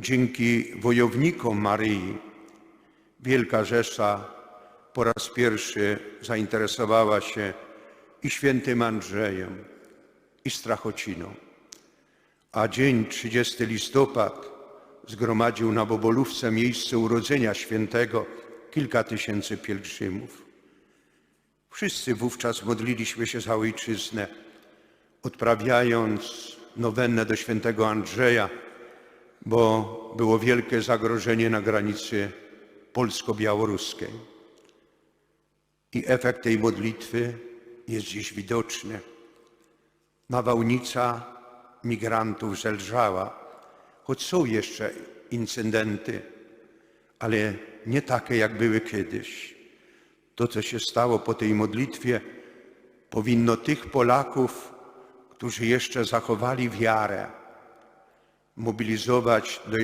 Dzięki wojownikom Maryi Wielka Rzesza po raz pierwszy zainteresowała się i świętym Andrzejem, i Strachociną. A dzień 30 listopad zgromadził na Bobolówce miejsce urodzenia świętego kilka tysięcy pielgrzymów. Wszyscy wówczas modliliśmy się za ojczyznę, odprawiając nowennę do świętego Andrzeja, bo było wielkie zagrożenie na granicy polsko-białoruskiej. I efekt tej modlitwy jest dziś widoczny. Nawałnica migrantów zelżała, choć są jeszcze incydenty, ale nie takie, jak były kiedyś. To, co się stało po tej modlitwie, powinno tych Polaków, którzy jeszcze zachowali wiarę, mobilizować do